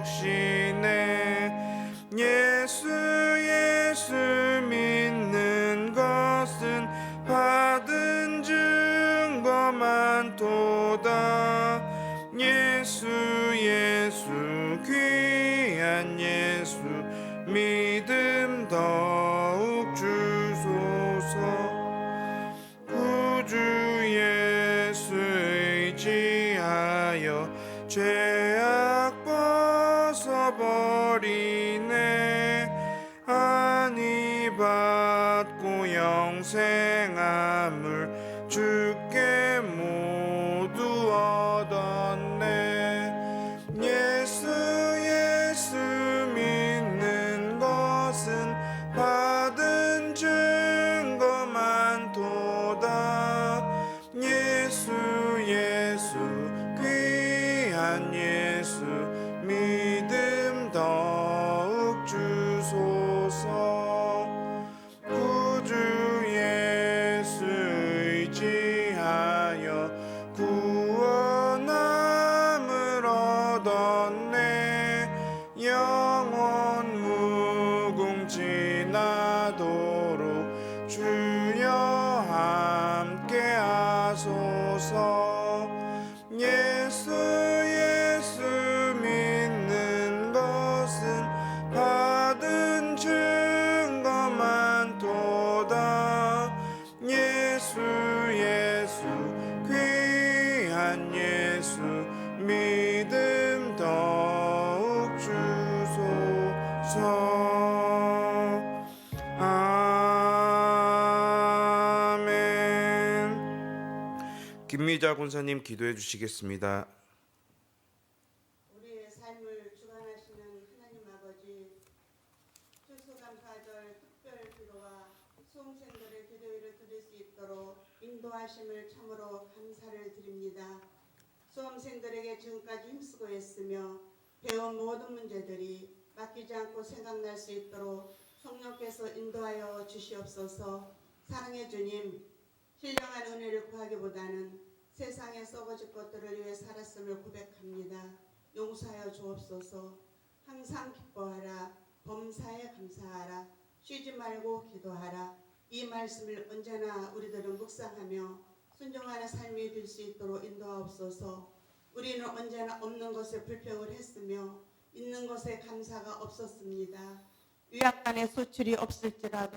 적시네. 예수 예수 믿는 것은 받은 증거만 도다. 예수 예수 귀한 예수 믿음 더 김미자 군사님 기도해 주시겠습니다. 인도하심을 참으로 감사를 드립니다. 수험생들에게 지금까지 힘쓰고 했으며 배운 모든 문제들이 맡기지 않고 생각날 수 있도록 성령께서 인도하여 주시옵소서 사랑의 주님 신령한 은혜를 구하기보다는 세상에 썩어질 것들을 위해 살았음을 고백합니다. 용서하여 주옵소서. 항상 기뻐하라. 범사에 감사하라. 쉬지 말고 기도하라. 이 말씀을 언제나 우리들은 묵상하며 순종하는 삶이 될 수 있도록 인도하옵소서. 우리는 언제나 없는 것에 불평을 했으며 있는 것에 감사가 없었습니다. 위약간의 소출이 없을지라도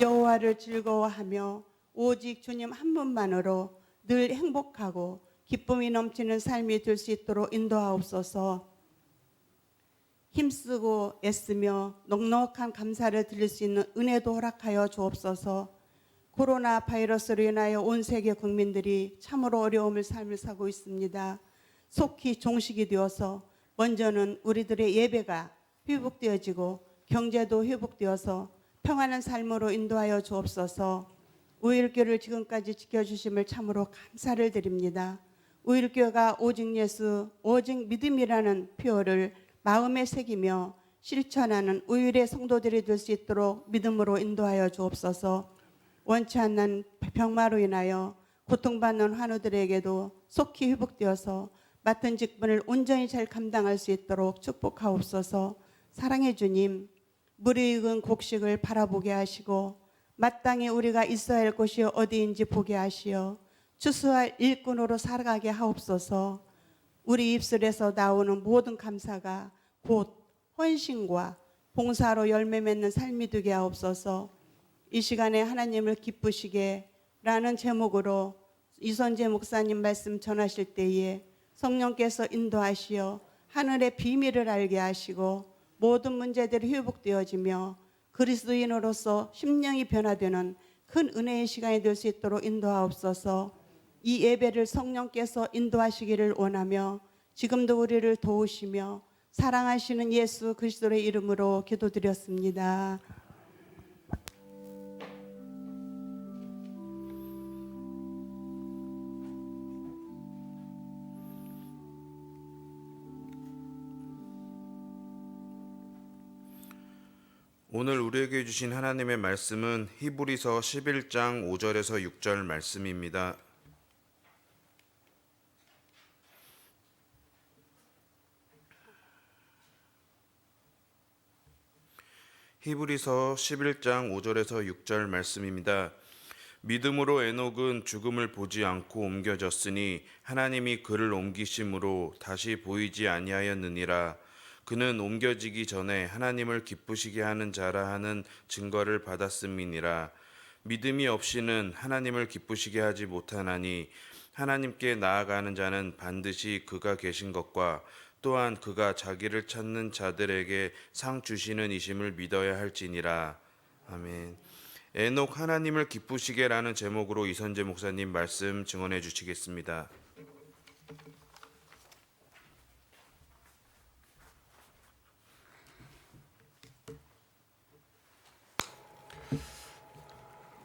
여호와를 즐거워하며 오직 주님 한 분만으로 늘 행복하고 기쁨이 넘치는 삶이 될 수 있도록 인도하옵소서. 힘쓰고 애쓰며 넉넉한 감사를 드릴 수 있는 은혜도 허락하여 주옵소서. 코로나 바이러스로 인하여 온 세계 국민들이 참으로 어려움을 삶을 사고 있습니다. 속히 종식이 되어서 먼저는 우리들의 예배가 회복되어지고 경제도 회복되어서 평안한 삶으로 인도하여 주옵소서. 우일교를 지금까지 지켜주심을 참으로 감사를 드립니다. 우일교가 오직 예수, 오직 믿음이라는 표어를 마음에 새기며 실천하는 우일의 성도들이 될 수 있도록 믿음으로 인도하여 주옵소서. 원치 않는 병마로 인하여 고통받는 환우들에게도 속히 회복되어서 맡은 직분을 온전히 잘 감당할 수 있도록 축복하옵소서. 사랑해 주님, 물이 익은 곡식을 바라보게 하시고 마땅히 우리가 있어야 할 곳이 어디인지 보게 하시어 추수할 일꾼으로 살아가게 하옵소서. 우리 입술에서 나오는 모든 감사가 곧 헌신과 봉사로 열매 맺는 삶이 되게 하옵소서. 이 시간에 하나님을 기쁘시게 라는 제목으로 이선재 목사님 말씀 전하실 때에 성령께서 인도하시어 하늘의 비밀을 알게 하시고 모든 문제들이 회복되어지며 그리스도인으로서 심령이 변화되는 큰 은혜의 시간이 될 수 있도록 인도하옵소서. 이 예배를 성령께서 인도하시기를 원하며 지금도 우리를 도우시며 사랑하시는 예수 그리스도의 이름으로 기도드렸습니다. 오늘 우리에게 주신 하나님의 말씀은 히브리서 11장 5절에서 6절 말씀입니다. 히브리서 11장 5절에서 6절 말씀입니다. 믿음으로 에녹은 죽음을 보지 않고 옮겨졌으니 하나님이 그를 옮기심으로 다시 보이지 아니하였느니라. 그는 옮겨지기 전에 하나님을 기쁘시게 하는 자라 하는 증거를 받았음이니라. 믿음이 없이는 하나님을 기쁘시게 하지 못하나니 하나님께 나아가는 자는 반드시 그가 계신 것과 또한 그가 자기를 찾는 자들에게 상 주시는 이심을 믿어야 할지니라. 아멘. 에녹 하나님을 기쁘시게라는 제목으로 이선재 목사님 말씀 증언해 주시겠습니다.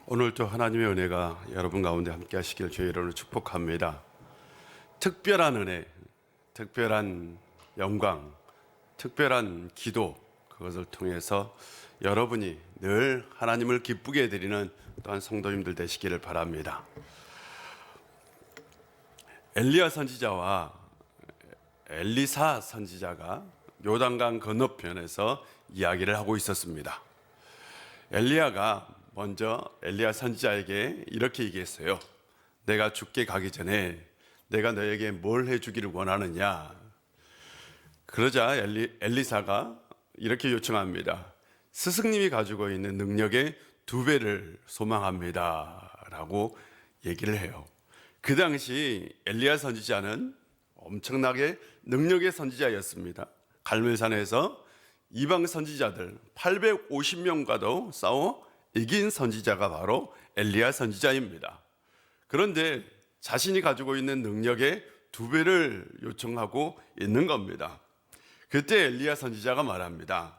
오늘도 하나님의 은혜가 여러분 가운데 함께 하시길 주의 이름으로 축복합니다. 특별한 은혜, 특별한 영광, 특별한 기도 그것을 통해서 여러분이 늘 하나님을 기쁘게 해드리는 또한 성도님들 되시기를 바랍니다. 엘리야 선지자와 엘리사 선지자가 요단강 건너편에서 이야기를 하고 있었습니다. 엘리야가 먼저 엘리야 선지자에게 이렇게 얘기했어요. 내가 죽게 가기 전에 내가 너에게 뭘 해주기를 원하느냐. 그러자 엘리, 엘리사가 이렇게 요청합니다. 스승님이 가지고 있는 능력의 두 배를 소망합니다. 라고 얘기를 해요. 그 당시 엘리야 선지자는 엄청나게 능력의 선지자였습니다. 갈멜산에서 이방 선지자들 850명과도 싸워 이긴 선지자가 바로 엘리야 선지자입니다. 그런데 자신이 가지고 있는 능력의 두 배를 요청하고 있는 겁니다. 그때 엘리야 선지자가 말합니다.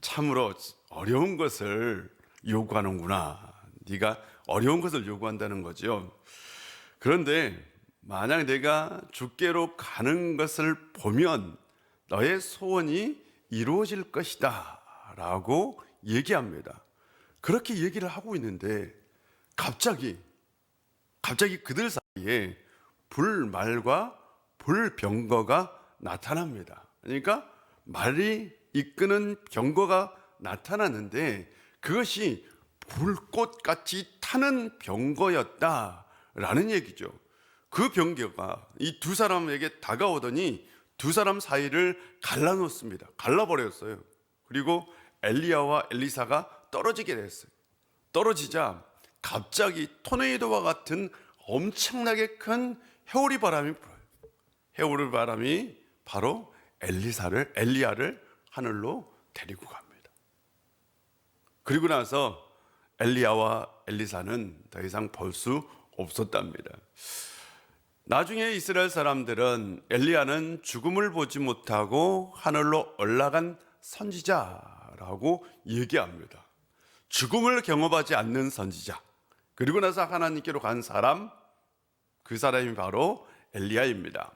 참으로 어려운 것을 요구하는구나. 네가 어려운 것을 요구한다는 거죠. 그런데 만약 내가 죽게로 가는 것을 보면 너의 소원이 이루어질 것이다. 라고 얘기합니다. 그렇게 얘기를 하고 있는데 갑자기 갑자기 그들 사이에 불말과 불병거가 나타납니다. 그러니까 말이 이끄는 병거가 나타났는데 그것이 불꽃같이 타는 병거였다라는 얘기죠. 그 병거가 이 두 사람에게 다가오더니 두 사람 사이를 갈라놓습니다. 갈라버렸어요. 그리고 엘리야와 엘리사가 떨어지게 됐어요. 떨어지자 갑자기 토네이도와 같은 엄청나게 큰 해오리 바람이 불어요. 해오리 바람이 바로 엘리사를 엘리야를 하늘로 데리고 갑니다. 그리고 나서 엘리야와 엘리사는 더 이상 볼 수 없었답니다. 나중에 이스라엘 사람들은 엘리야는 죽음을 보지 못하고 하늘로 올라간 선지자라고 얘기합니다. 죽음을 경험하지 않는 선지자. 그리고 나서 하나님께로 간 사람, 그 사람이 바로 엘리야입니다.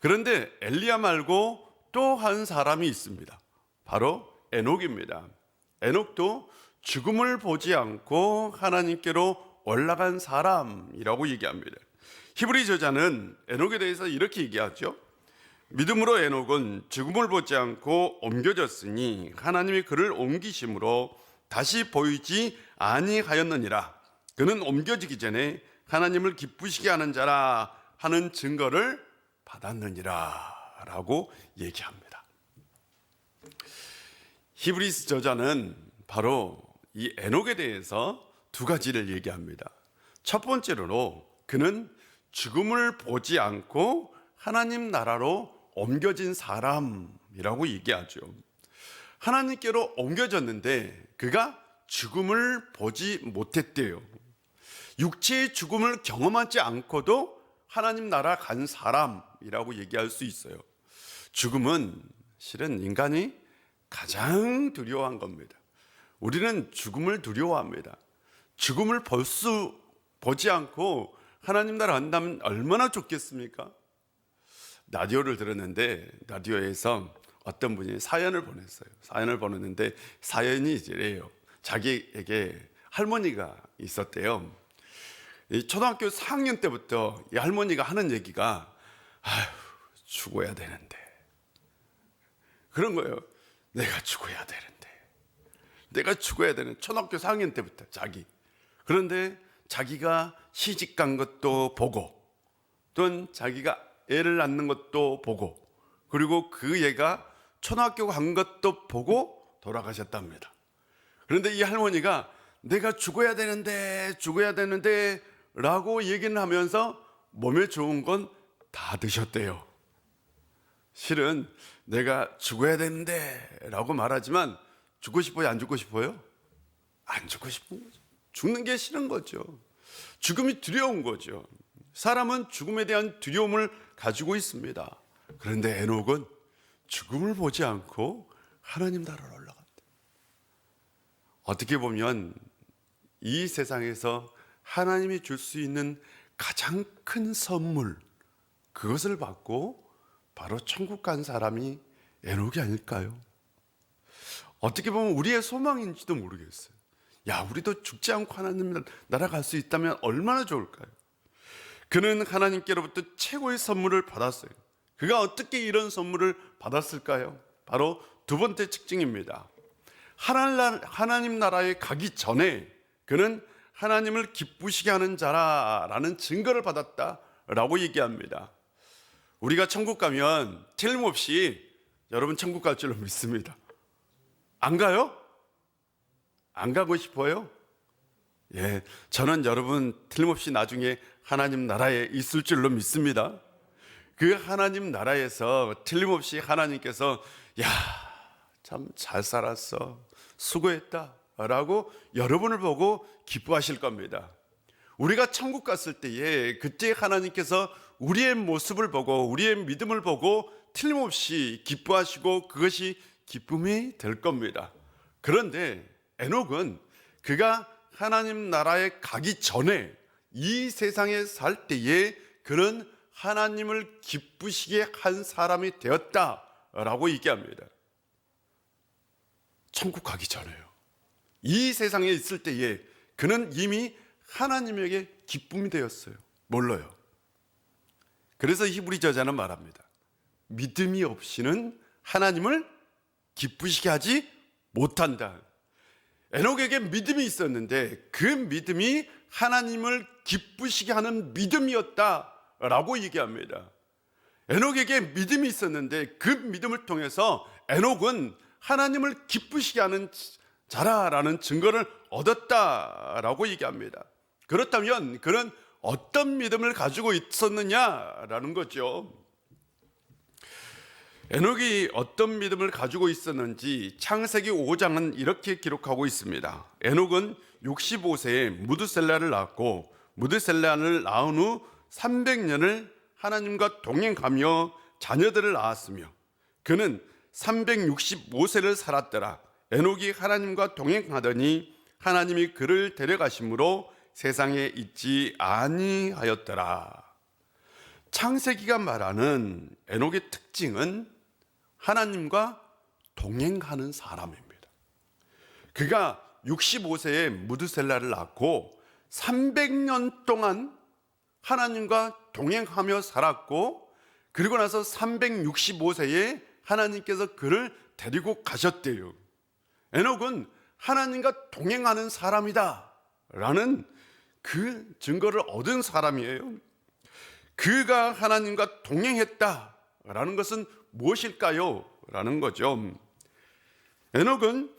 그런데 엘리야 말고 또 한 사람이 있습니다. 바로 에녹입니다. 에녹도 죽음을 보지 않고 하나님께로 올라간 사람이라고 얘기합니다. 히브리 저자는 에녹에 대해서 이렇게 얘기하죠. 믿음으로 에녹은 죽음을 보지 않고 옮겨졌으니 하나님이 그를 옮기심으로 다시 보이지 아니하였느니라. 그는 옮겨지기 전에 하나님을 기쁘시게 하는 자라 하는 증거를 받았느니라라고 얘기합니다. 히브리스 저자는 바로 이 에녹에 대해서 두 가지를 얘기합니다. 첫 번째로 그는 죽음을 보지 않고 하나님 나라로 옮겨진 사람이라고 얘기하죠. 하나님께로 옮겨졌는데 그가 죽음을 보지 못했대요. 육체의 죽음을 경험하지 않고도 하나님 나라 간 사람이라고 얘기할 수 있어요. 죽음은 실은 인간이 가장 두려워한 겁니다. 우리는 죽음을 두려워합니다. 죽음을 볼 수 보지 않고 하나님 나라 간다면 얼마나 좋겠습니까? 라디오를 들었는데 라디오에서 어떤 분이 사연을 보냈어요. 사연을 보냈는데 사연이 이래요. 자기에게 할머니가 있었대요. 이 초등학교 4학년 때부터 이 할머니가 하는 얘기가 아휴 죽어야 되는데 그런 거예요. 내가 죽어야 되는데 내가 죽어야 되는 초등학교 4학년 때부터 자기 그런데 자기가 시집 간 것도 보고 또는 자기가 애를 낳는 것도 보고 그리고 그 애가 초등학교 간 것도 보고 돌아가셨답니다. 그런데 이 할머니가 내가 죽어야 되는데 죽어야 되는데 라고 얘기는 하면서 몸에 좋은 건 다 드셨대요. 실은 내가 죽어야 되는데 라고 말하지만 죽고 싶어요? 안 죽고 싶어요? 안 죽고 싶은 거죠. 죽는 게 싫은 거죠. 죽음이 두려운 거죠. 사람은 죽음에 대한 두려움을 가지고 있습니다. 그런데 에녹은 죽음을 보지 않고 하나님 나라로 올라갔다. 어떻게 보면 이 세상에서 하나님이 줄 수 있는 가장 큰 선물, 그것을 받고 바로 천국 간 사람이 에녹이 아닐까요? 어떻게 보면 우리의 소망인지도 모르겠어요. 야, 우리도 죽지 않고 하나님 나라 갈수 있다면 얼마나 좋을까요? 그는 하나님께로부터 최고의 선물을 받았어요. 그가 어떻게 이런 선물을 받았을까요? 바로 두 번째 특징입니다. 하나님 나라에 가기 전에 그는 하나님을 기쁘시게 하는 자라라는 증거를 받았다라고 얘기합니다. 우리가 천국 가면 틀림없이 여러분 천국 갈 줄로 믿습니다. 안 가요? 안 가고 싶어요? 예, 저는 여러분 틀림없이 나중에 하나님 나라에 있을 줄로 믿습니다. 그 하나님 나라에서 틀림없이 하나님께서 야, 참 잘 살았어. 수고했다. 라고 여러분을 보고 기뻐하실 겁니다. 우리가 천국 갔을 때에 그때 하나님께서 우리의 모습을 보고 우리의 믿음을 보고 틀림없이 기뻐하시고 그것이 기쁨이 될 겁니다. 그런데 에녹은 그가 하나님 나라에 가기 전에 이 세상에 살 때에 그런 하나님을 기쁘시게 한 사람이 되었다라고 얘기합니다. 천국 가기 전에요. 이 세상에 있을 때에 그는 이미 하나님에게 기쁨이 되었어요. 몰라요. 그래서 히브리 저자는 말합니다. 믿음이 없이는 하나님을 기쁘시게 하지 못한다. 에녹에게 믿음이 있었는데 그 믿음이 하나님을 기쁘시게 하는 믿음이었다 라고 얘기합니다. 에녹에게 믿음이 있었는데 그 믿음을 통해서 에녹은 하나님을 기쁘시게 하는 자라라는 증거를 얻었다라고 얘기합니다. 그렇다면 그는 어떤 믿음을 가지고 있었느냐라는 거죠. 에녹이 어떤 믿음을 가지고 있었는지 창세기 5장은 이렇게 기록하고 있습니다. 에녹은 65세에 무드셀라를 낳았고 무드셀라를 낳은 후 300년을 하나님과 동행하며 자녀들을 낳았으며 그는 365세를 살았더라. 에녹이 하나님과 동행하더니 하나님이 그를 데려가심으로 세상에 있지 아니하였더라. 창세기가 말하는 에녹의 특징은 하나님과 동행하는 사람입니다. 그가 65세에 무드셀라를 낳고 300년 동안 하나님과 동행하며 살았고 그리고 나서 365세에 하나님께서 그를 데리고 가셨대요. 에녹은 하나님과 동행하는 사람이다. 라는 그 증거를 얻은 사람이에요. 그가 하나님과 동행했다. 라는 것은 무엇일까요? 라는 거죠. 에녹은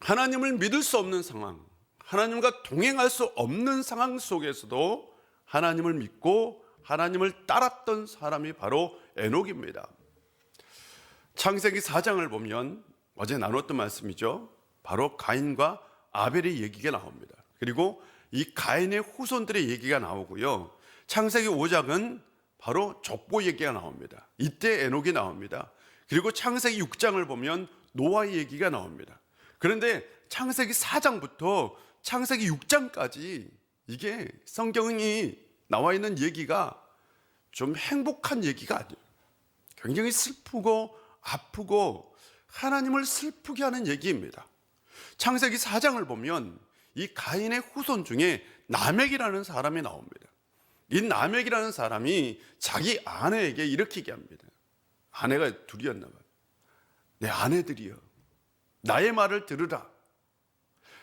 하나님을 믿을 수 없는 상황, 하나님과 동행할 수 없는 상황 속에서도 하나님을 믿고 하나님을 따랐던 사람이 바로 에녹입니다. 창세기 4장을 보면 어제 나눴던 말씀이죠. 바로 가인과 아벨의 얘기가 나옵니다. 그리고 이 가인의 후손들의 얘기가 나오고요. 창세기 5장은 바로 족보 얘기가 나옵니다. 이때 에녹이 나옵니다. 그리고 창세기 6장을 보면 노아의 얘기가 나옵니다. 그런데 창세기 4장부터 창세기 6장까지 이게 성경이 나와 있는 얘기가 좀 행복한 얘기가 아니에요. 굉장히 슬프고 아프고 하나님을 슬프게 하는 얘기입니다. 창세기 4장을 보면 이 가인의 후손 중에 나멕이라는 사람이 나옵니다. 이 나멕이라는 사람이 자기 아내에게 이렇게 얘기합니다. 아내가 둘이었나 봐요. 내 아내들이여. 나의 말을 들으라.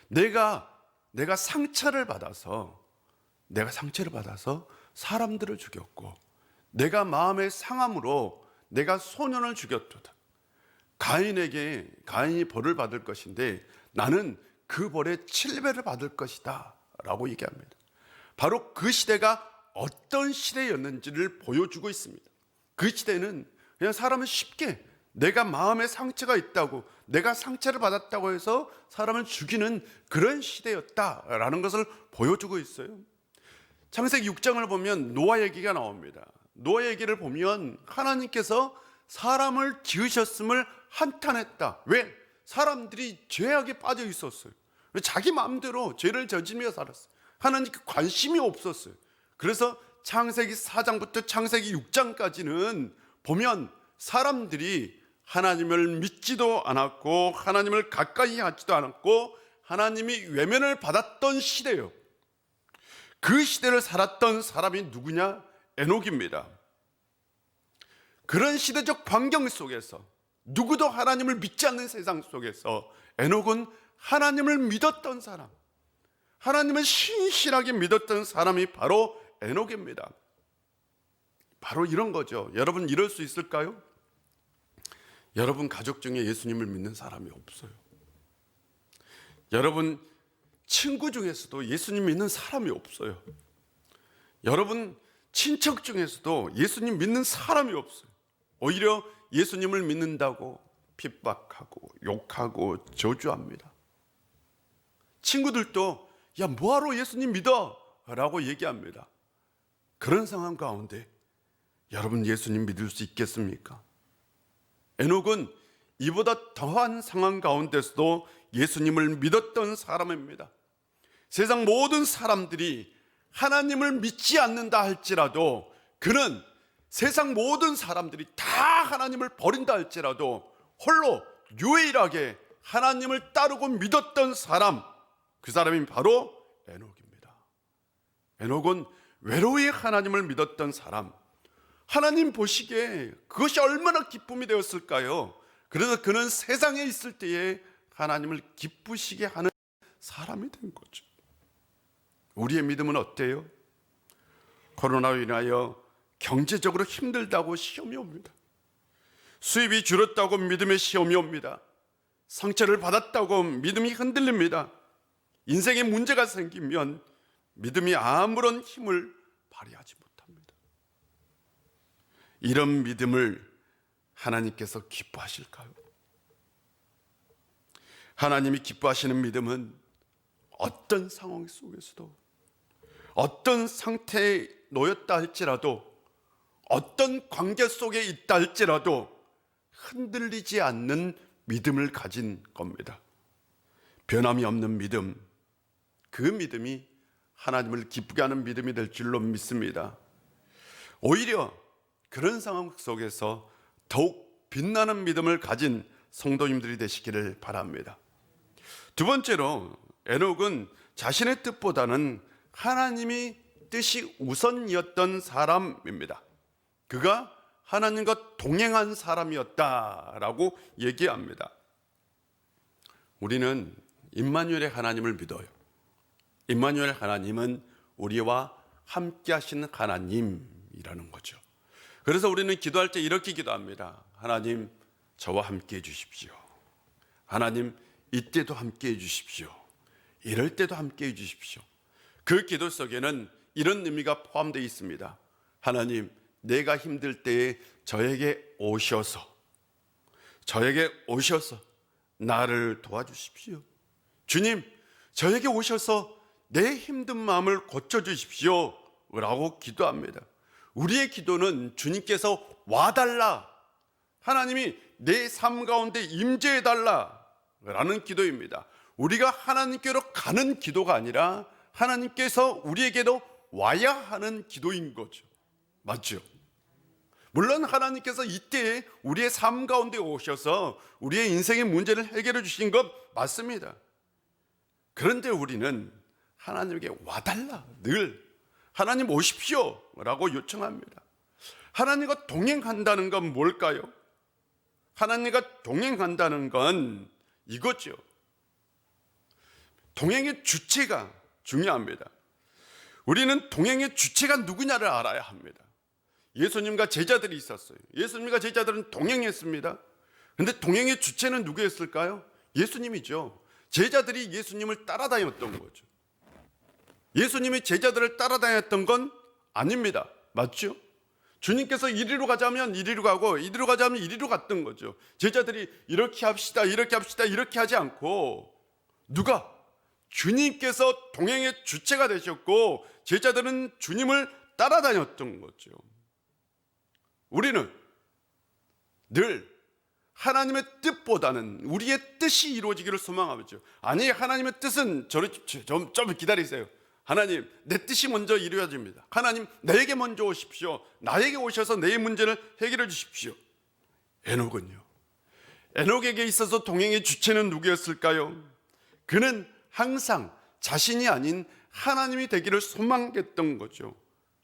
내가 내가 상처를 받아서 내가 상처를 받아서 사람들을 죽였고 내가 마음의 상함으로 내가 소년을 죽였도다. 가인에게 가인이 벌을 받을 것인데 나는 그 벌의 7배를 받을 것이다. 라고 얘기합니다. 바로 그 시대가 어떤 시대였는지를 보여주고 있습니다. 그 시대는 그냥 사람은 쉽게 내가 마음에 상처가 있다고 내가 상처를 받았다고 해서 사람을 죽이는 그런 시대였다라는 것을 보여주고 있어요. 창세기 6장을 보면 노아 얘기가 나옵니다. 노아 얘기를 보면 하나님께서 사람을 지으셨음을 한탄했다. 왜? 사람들이 죄악에 빠져 있었어요. 자기 마음대로 죄를 저지며 살았어요. 하나님께 관심이 없었어요. 그래서 창세기 4장부터 창세기 6장까지는 보면 사람들이 하나님을 믿지도 않았고 하나님을 가까이 하지도 않았고 하나님이 외면을 받았던 시대요. 그 시대를 살았던 사람이 누구냐? 에녹입니다. 그런 시대적 환경 속에서 누구도 하나님을 믿지 않는 세상 속에서 에녹은 하나님을 믿었던 사람, 하나님을 신실하게 믿었던 사람이 바로 에녹입니다. 바로 이런 거죠. 여러분 이럴 수 있을까요? 여러분 가족 중에 예수님을 믿는 사람이 없어요. 여러분 친구 중에서도 예수님 믿는 사람이 없어요. 여러분 친척 중에서도 예수님 믿는 사람이 없어요. 오히려 예수님을 믿는다고 핍박하고 욕하고 저주합니다. 친구들도 야 뭐하러 예수님 믿어? 라고 얘기합니다. 그런 상황 가운데 여러분 예수님 믿을 수 있겠습니까? 에녹은 이보다 더한 상황 가운데서도 예수님을 믿었던 사람입니다. 세상 모든 사람들이 하나님을 믿지 않는다 할지라도 그는 세상 모든 사람들이 다 하나님을 버린다 할지라도 홀로 유일하게 하나님을 따르고 믿었던 사람 그 사람이 바로 에녹입니다. 에녹은 외로이 하나님을 믿었던 사람 하나님 보시기에 그것이 얼마나 기쁨이 되었을까요? 그래서 그는 세상에 있을 때에 하나님을 기쁘시게 하는 사람이 된 거죠. 우리의 믿음은 어때요? 코로나로 인하여 경제적으로 힘들다고 시험이 옵니다. 수입이 줄었다고 믿음의 시험이 옵니다. 상처를 받았다고 믿음이 흔들립니다. 인생에 문제가 생기면 믿음이 아무런 힘을 발휘하지 못합니다. 이런 믿음을 하나님께서 기뻐하실까요? 하나님이 기뻐하시는 믿음은 어떤 상황 속에서도 어떤 상태에 놓였다 할지라도 어떤 관계 속에 있다 할지라도 흔들리지 않는 믿음을 가진 겁니다. 변함이 없는 믿음, 그 믿음이 하나님을 기쁘게 하는 믿음이 될 줄로 믿습니다. 오히려 그런 상황 속에서 더욱 빛나는 믿음을 가진 성도님들이 되시기를 바랍니다. 두 번째로 에녹은 자신의 뜻보다는 하나님이 뜻이 우선이었던 사람입니다. 그가 하나님과 동행한 사람이었다라고 얘기합니다. 우리는 임마누엘의 하나님을 믿어요. 임마누엘 하나님은 우리와 함께 하시는 하나님이라는 거죠. 그래서 우리는 기도할 때 이렇게 기도합니다. 하나님, 저와 함께 해 주십시오. 하나님, 이때도 함께 해 주십시오. 이럴 때도 함께 해 주십시오. 그 기도 속에는 이런 의미가 포함되어 있습니다. 하나님, 내가 힘들 때에 저에게 오셔서, 저에게 오셔서 나를 도와주십시오. 주님, 저에게 오셔서 내 힘든 마음을 고쳐주십시오. 라고 기도합니다. 우리의 기도는 주님께서 와달라. 하나님이 내 삶 가운데 임재해달라. 라는 기도입니다. 우리가 하나님께로 가는 기도가 아니라 하나님께서 우리에게도 와야 하는 기도인 거죠. 맞죠? 물론 하나님께서 이때 우리의 삶 가운데 오셔서 우리의 인생의 문제를 해결해 주신 것 맞습니다. 그런데 우리는 하나님에게 와달라 늘 하나님 오십시오 라고 요청합니다. 하나님과 동행한다는 건 뭘까요? 하나님과 동행한다는 건 이거죠. 동행의 주체가 중요합니다. 우리는 동행의 주체가 누구냐를 알아야 합니다. 예수님과 제자들이 있었어요. 예수님과 제자들은 동행했습니다. 근데 동행의 주체는 누구였을까요? 예수님이죠. 제자들이 예수님을 따라다녔던 거죠. 예수님이 제자들을 따라다녔던 건 아닙니다. 맞죠? 주님께서 이리로 가자면 이리로 가고 이리로 가자면 이리로 갔던 거죠. 제자들이 이렇게 합시다, 이렇게 합시다, 이렇게 하지 않고 누가 주님께서 동행의 주체가 되셨고 제자들은 주님을 따라다녔던 거죠. 우리는 늘 하나님의 뜻보다는 우리의 뜻이 이루어지기를 소망하죠. 아니 하나님의 뜻은 저를 좀, 좀 기다리세요. 하나님 내 뜻이 먼저 이루어집니다. 하나님 나에게 먼저 오십시오. 나에게 오셔서 내 문제를 해결해 주십시오. 에녹은요. 에녹에게 있어서 동행의 주체는 누구였을까요? 그는 항상 자신이 아닌 하나님이 되기를 소망했던 거죠.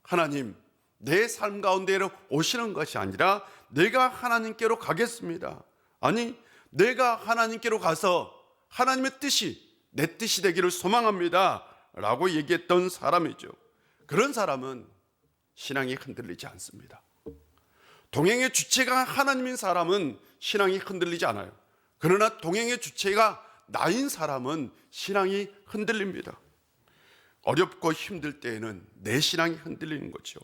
하나님, 내 삶 가운데로 오시는 것이 아니라 내가 하나님께로 가겠습니다. 아니, 내가 하나님께로 가서 하나님의 뜻이 내 뜻이 되기를 소망합니다. 라고 얘기했던 사람이죠. 그런 사람은 신앙이 흔들리지 않습니다. 동행의 주체가 하나님인 사람은 신앙이 흔들리지 않아요. 그러나 동행의 주체가 나인 사람은 신앙이 흔들립니다. 어렵고 힘들 때에는 내 신앙이 흔들리는 거죠.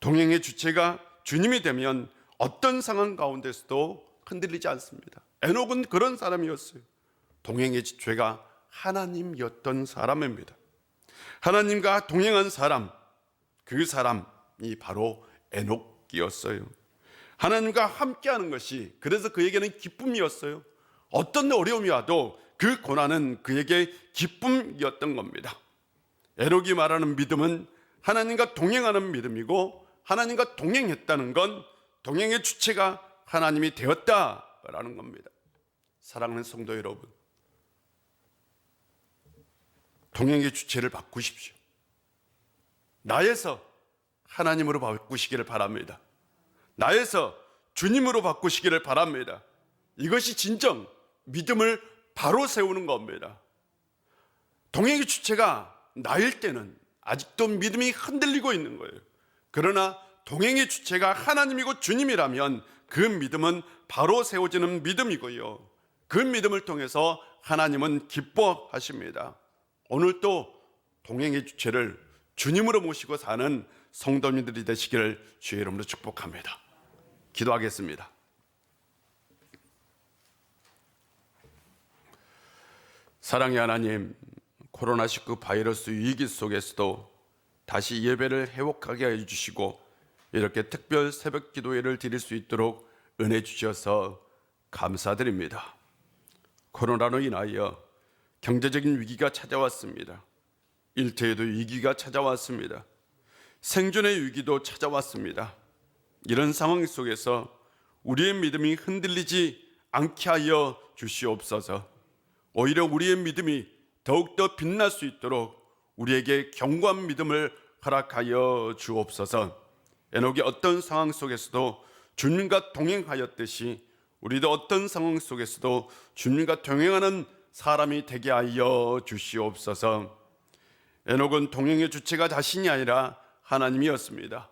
동행의 주체가 주님이 되면 어떤 상황 가운데서도 흔들리지 않습니다. 에녹은 그런 사람이었어요. 동행의 주체가 하나님이었던 사람입니다. 하나님과 동행한 사람, 그 사람이 바로 에녹이었어요. 하나님과 함께하는 것이 그래서 그에게는 기쁨이었어요. 어떤 어려움이 와도 그 고난은 그에게 기쁨이었던 겁니다. 에녹이 말하는 믿음은 하나님과 동행하는 믿음이고 하나님과 동행했다는 건 동행의 주체가 하나님이 되었다라는 겁니다. 사랑하는 성도 여러분, 동행의 주체를 바꾸십시오. 나에서 하나님으로 바꾸시기를 바랍니다. 나에서 주님으로 바꾸시기를 바랍니다. 이것이 진정 믿음을 바로 세우는 겁니다. 동행의 주체가 나일 때는 아직도 믿음이 흔들리고 있는 거예요. 그러나 동행의 주체가 하나님이고 주님이라면 그 믿음은 바로 세워지는 믿음이고요. 그 믿음을 통해서 하나님은 기뻐하십니다. 오늘 또 동행의 주체를 주님으로 모시고 사는 성도님들이 되시기를 주의 이름으로 축복합니다. 기도하겠습니다. 사랑의 하나님, 코로나19 바이러스 위기 속에서도 다시 예배를 회복하게 해주시고 이렇게 특별 새벽 기도회를 드릴 수 있도록 은혜 주셔서 감사드립니다. 코로나로 인하여 경제적인 위기가 찾아왔습니다. 일터에도 위기가 찾아왔습니다. 생존의 위기도 찾아왔습니다. 이런 상황 속에서 우리의 믿음이 흔들리지 않게 하여 주시옵소서. 오히려 우리의 믿음이 더욱더 빛날 수 있도록 우리에게 견고한 믿음을 허락하여 주옵소서. 에녹이 어떤 상황 속에서도 주님과 동행하였듯이 우리도 어떤 상황 속에서도 주님과 동행하는 사람이 되게 하여 주시옵소서. 에녹은 동행의 주체가 자신이 아니라 하나님이었습니다.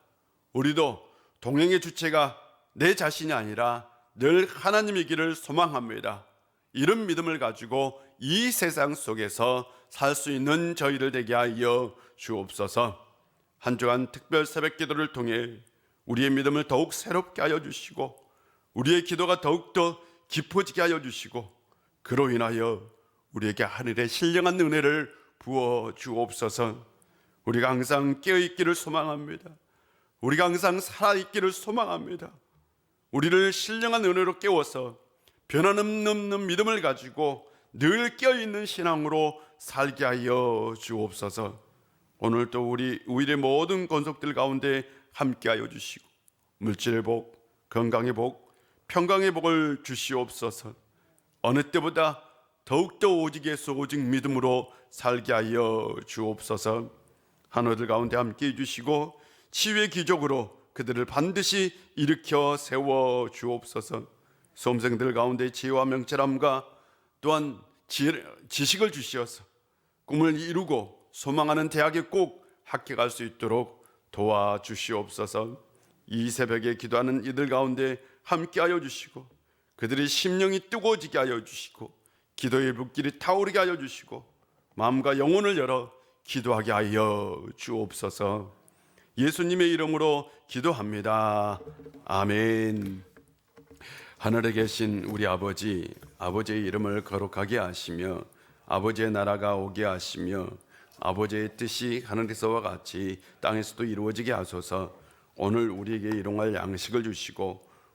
우리도 동행의 주체가 내 자신이 아니라 늘 하나님이기를 소망합니다. 이런 믿음을 가지고 이 세상 속에서 살 수 있는 저희를 되게 하여 주옵소서. 한 주간 특별 새벽 기도를 통해 우리의 믿음을 더욱 새롭게 하여 주시고 우리의 기도가 더욱더 깊어지게 하여 주시고 그로 인하여 우리에게 하늘의 신령한 은혜를 부어 주옵소서. 우리가 항상 깨어 있기를 소망합니다. 우리가 항상 살아 있기를 소망합니다. 우리를 신령한 은혜로 깨워서 변함없는 믿음을 가지고 늘 깨어 있는 신앙으로 살게 하여 주옵소서. 오늘 또 우리 우리의 모든 건속들 가운데 함께하여 주시고 물질의 복, 건강의 복, 평강의 복을 주시옵소서. 어느 때보다 더욱더 오직에서 오직 믿음으로 살게 하여 주옵소서. 한우들 가운데 함께 해주시고 치유의 기적으로 그들을 반드시 일으켜 세워 주옵소서. 수험생들 가운데 지혜와 명철함과 또한 지- 지식을 주시어서 꿈을 이루고 소망하는 대학에 꼭 합격할 수 있도록 도와주시옵소서. 이 새벽에 기도하는 이들 가운데 함께하여 주시고 그들의 심령이 뜨거워지게 하여 주시고 기도의 불길이 타오르게 하여 주시고 마음과 영혼을 열어 기도하게 하여 주옵소서. 예수님의 이름으로 기도합니다. 아멘. 하늘에 계신 우리 아버지, 아버지의 이름을 거룩하게 하시며 아버지의 나라가 오게 하시며 아버지의 뜻이 하늘에서와 같이 땅에서도 이루어지게 하소서. 오늘 우리에게 일용할 양식을 주시고